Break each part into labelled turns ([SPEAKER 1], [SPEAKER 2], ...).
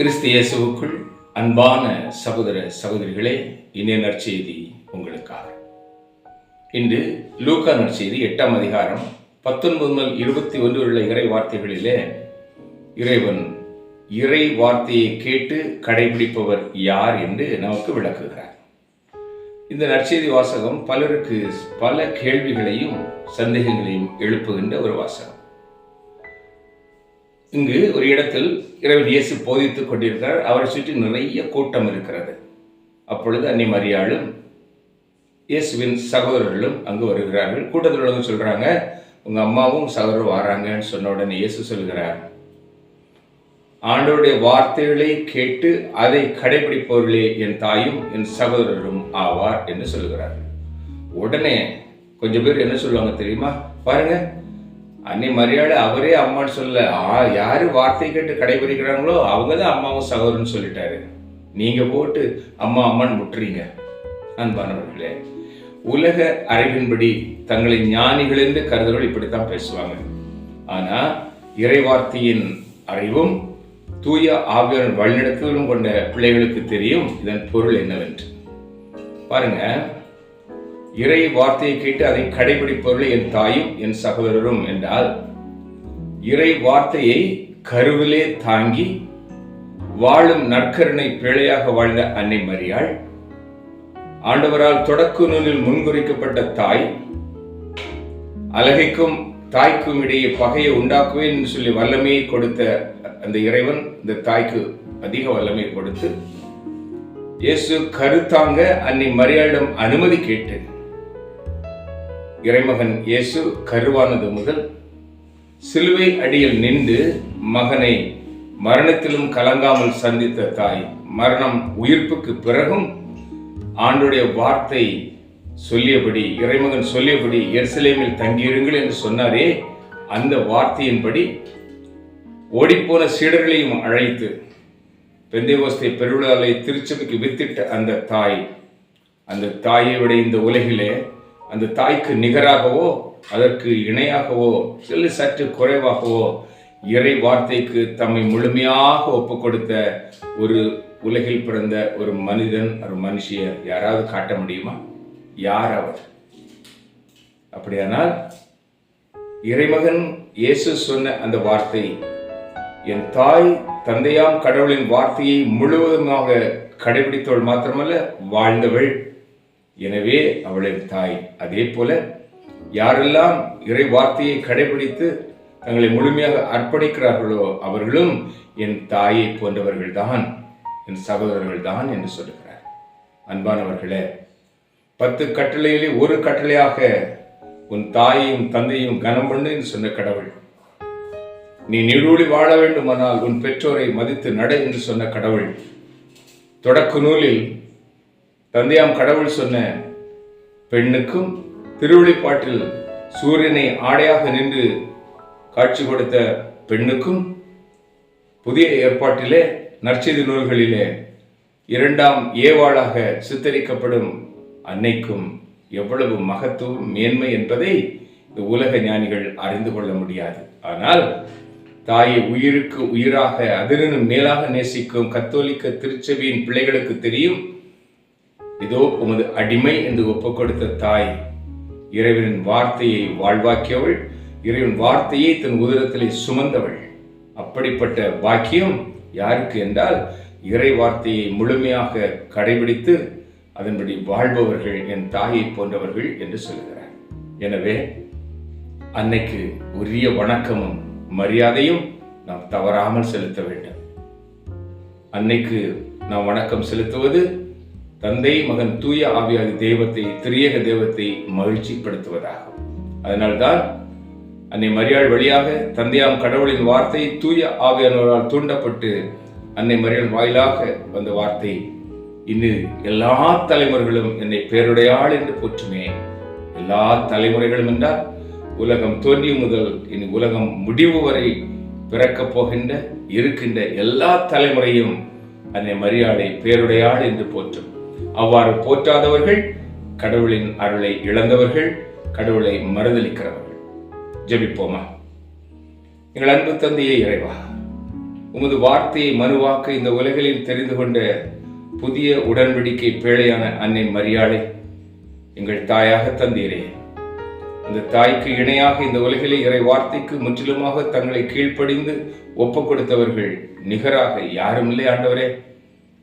[SPEAKER 1] கிறிஸ்து இயேசுவுக்குள் அன்பான சகோதர சகோதரிகளே இன்றைய நற்செய்தி உங்களுக்காக. இன்று லூக்கா நற்செய்தி எட்டாம் அதிகாரம் பத்தொன்பது முதல் இருபத்தி ஒன்று உள்ள இறை வார்த்தைகளிலே இறைவன் இறை வார்த்தையை கேட்டு கடைபிடிப்பவர் யார் என்று நமக்கு விளக்குகிறார். இந்த நற்செய்தி வாசகம் பலருக்கு பல கேள்விகளையும் சந்தேகங்களையும் எழுப்புகின்ற ஒரு வாசகம். இங்கு ஒரு இடத்தில் இறைவன் இயேசு போதித்துக் கொண்டிருக்கிறார். அவரை சுற்றி நிறைய கூட்டம் இருக்கிறது. அப்பொழுது அன்னை மரியாளும் இயேசுவின் சகோதரர்களும் அங்கு வருகிறார்கள். கூட்டத்தில் உள்ளவங்க சொல்றாங்க உங்க அம்மாவும் சகோதரர் வராங்கன்னு சொன்ன உடனே இயேசு சொல்கிறார். ஆண்டவருடைய வார்த்தைகளை கேட்டு அதை கடைபிடிப்பவர்களே என் தாயும் என் சகோதரரும் ஆவார் என்று சொல்கிறார் உடனே கொஞ்சம் பேர் என்ன சொல்லுவாங்க தெரியுமா? பாருங்க அன்னை மரியாதை அவரே அம்மான்னு சொல்ல யார் யாரு வார்த்தை கேட்டு கடைபிடிக்கிறாங்களோ அவங்க தான் அம்மாவும் சகோதரன் சொல்லிட்டாரு. நீங்க போட்டு அம்மா அம்மான்னு முட்டுறீங்க. அன்பானவர்களே உலக அறிவின்படி தங்களை ஞானிகள் என்று கருதுகள் இப்படித்தான் பேசுவாங்க. ஆனா இறைவார்த்தையின் அறிவும் தூய ஆவியான வழிநடத்தலும் கொண்ட பிள்ளைகளுக்கு தெரியும் இதன் பொருள் என்னவென்று. பாருங்க இறை வார்த்தையை கேட்டு அதை கடைபிடிப்பவர்கள் என் தாயும் என் சகோதரரும் என்றால் இறை வார்த்தையை கருவிலே தாங்கி வாழும் நற்கருணை பிழையாக வாழ்ந்த அன்னை மரியாள் ஆண்டவரால் தொடக்க நூலில் முன்குறிக்கப்பட்ட தாய் அழகைக்கும் தாய்க்கும் இடையே பகையை உண்டாக்குவேன் என்று சொல்லி வல்லமையை கொடுத்த அந்த இறைவன் இந்த தாய்க்கு அதிக வல்லமை கொடுத்து இயேசு கருத்தாங்க அன்னை மரியாளிடம் அனுமதி கேட்டு இறைமகன் இயேசு கருவானது முதல் சிலுவை அடியில் நின்று மகனை மரணத்திலும் கலங்காமல் சந்தித்த தாய் மரணம் உயிர்ப்புக்கு பிறகும் ஆண்டுடைய வார்த்தை சொல்லியபடி இறைமகன் சொல்லியபடி எருசலேமில் தங்கியிருங்கள் என்று சொன்னாரே அந்த வார்த்தையின்படி ஓடிப்போன சீடர்களையும் அழைத்து பெந்தைகோஸ்தை பெருவிழாவை திருச்சபைக்கு வித்திட்ட அந்த தாய் அந்த தாயை விட இந்த உலகிலே அந்த தாய்க்கு நிகராகவோ அதற்கு இணையாகவோ சில சற்று குறைவாகவோ இறை வார்த்தைக்கு தம்மை முழுமையாக ஒப்பு கொடுத்த ஒரு உலகில் பிறந்த ஒரு மனிதன் ஒரு மனுஷிய யாராவது காட்ட முடியுமா? யார் அவர்? அப்படியானால் இறைமகன் இயேசு சொன்ன அந்த வார்த்தை என் தாய் தந்தையாம் கடவுளின் வார்த்தையை முழுவதுமாக கடைபிடித்தவள் மாத்திரமல்ல வாழ்ந்தவள் எனவே அவளின் தாய். அதே போல யாரெல்லாம் இறை வார்த்தையை கடைபிடித்து தங்களை முழுமையாக அர்ப்பணிக்கிறார்களோ அவர்களும் என் தாயை போன்றவர்கள்தான் என் சகோதரர்கள்தான் என்று சொல்லுகிறார். அன்பானவர்களே பத்து கட்டளையிலே ஒரு கட்டளையாக உன் தாயையும் தந்தையும் கனம் பண்ணு என்று சொன்ன கடவுள். நீ நீடூழி வாழ வேண்டுமானால் உன் பெற்றோரை மதித்து நட என்று சொன்ன கடவுள். தொடக்க நூலில் தந்தையாம் கடவுள் சொன்ன பெண்ணுக்கும் திருவழிப்பாட்டில் சூரியனை ஆடையாக நின்று காட்சி கொடுத்த பெண்ணுக்கும் புதிய ஏற்பாட்டிலே நற்செய்தி நூல்களிலே இரண்டாம் ஏவாளாக சித்தரிக்கப்படும் அன்னைக்கும் எவ்வளவு மகத்துவம் மேன்மை என்பதை இந்த உலக ஞானிகள் அறிந்து கொள்ள முடியாது. ஆனால் தாயை உயிருக்கு உயிராக அதிரினும் மேலாக நேசிக்கும் கத்தோலிக்க திருச்சபையின் பிள்ளைகளுக்கு தெரியும். இதோ உமது அடிமை என்று ஒப்புக் கொடுத்த தாய் இறைவனின் வார்த்தையை வாழ்வாக்கியவள் இறைவன் வார்த்தையை தன் உதரத்திலே சுமந்தவள். அப்படிப்பட்ட பாக்கியம் யாருக்கு என்றால் இறை வார்த்தையை முழுமையாக கடைபிடித்து அதன்படி வாழ்பவர்கள் என் தாயை போன்றவர்கள் என்று சொல்கிறார் எனவே அன்னைக்கு உரிய வணக்கமும் மரியாதையும் நாம் தவறாமல் செலுத்த வேண்டும். அன்னைக்கு நாம் வணக்கம் செலுத்துவது தந்தை மகன் தூய ஆவியாகி தெய்வத்தை திரியக தெய்வத்தை மகிழ்ச்சிப்படுத்துவதாகும். அதனால்தான் அன்னை மரியாள் வழியாக தந்தையாம் கடவுளின் வார்த்தை தூய ஆவியானவரால் தூண்டப்பட்டு அன்னை மரியாள் வாயிலாக வந்த வார்த்தை இன்று எல்லா தலைமுறைகளும் என்னை பேருடையாள் என்று போற்றுமே. எல்லா தலைமுறைகளும் என்றால் உலகம் தோன்றிய முதல் இனி உலகம் முடிவு வரை பிறக்கப் போகின்ற இருக்கின்ற எல்லா தலைமுறையும் அன்னை மரியாதை பேருடையாள் என்று போற்றும். அவ்வாறு போற்றாதவர்கள் கடவுளின் அருளை இழந்தவர்கள் கடவுளை மறுதளிக்கிறவர்கள் ஜெபிப்போமா? எங்கள் அன்பு தந்தையே இறைவா உமது வார்த்தையை மனுவாக்க இந்த உலகில் தெரிந்து கொண்ட புதிய உடன்படிக்கை பேழையான அன்னை மரியாதை எங்கள் தாயாக தந்தீரே. இந்த தாய்க்கு இணையாக இந்த உலகிலே இறை வார்த்தைக்கு முற்றிலுமாக தங்களை கீழ்ப்படிந்து ஒப்பு கொடுத்தவர்கள் நிகராக யாரும் இல்லை ஆண்டவரே.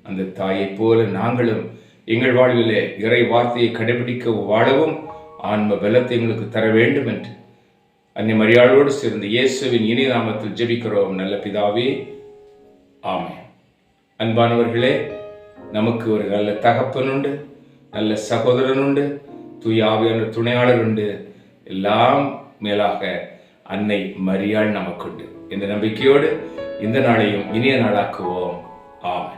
[SPEAKER 1] அந்த தாயைப் போல நாங்களும் எங்கள் வாழ்விலே இறை வார்த்தையை கடைபிடிக்க வாழவும் ஆன்ம பலத்தை எங்களுக்கு தர வேண்டும் என்று. அன்னை மரியாளோடு சேர்ந்து இயேசுவின் இனி நாமத்தில் ஜெபிக்கிறோம் நல்ல பிதாவே. ஆமே அன்பானவர்களே நமக்கு ஒரு நல்ல தகப்பன் உண்டு நல்ல சகோதரன் உண்டு தூயாவியான துணையாளர் உண்டு. எல்லாம் மேலாக அன்னை மரியாள் நமக்குண்டு. என்ற நம்பிக்கையோடு இந்த நாளையும் இனிய நாளாக்குவோம். ஆமென்.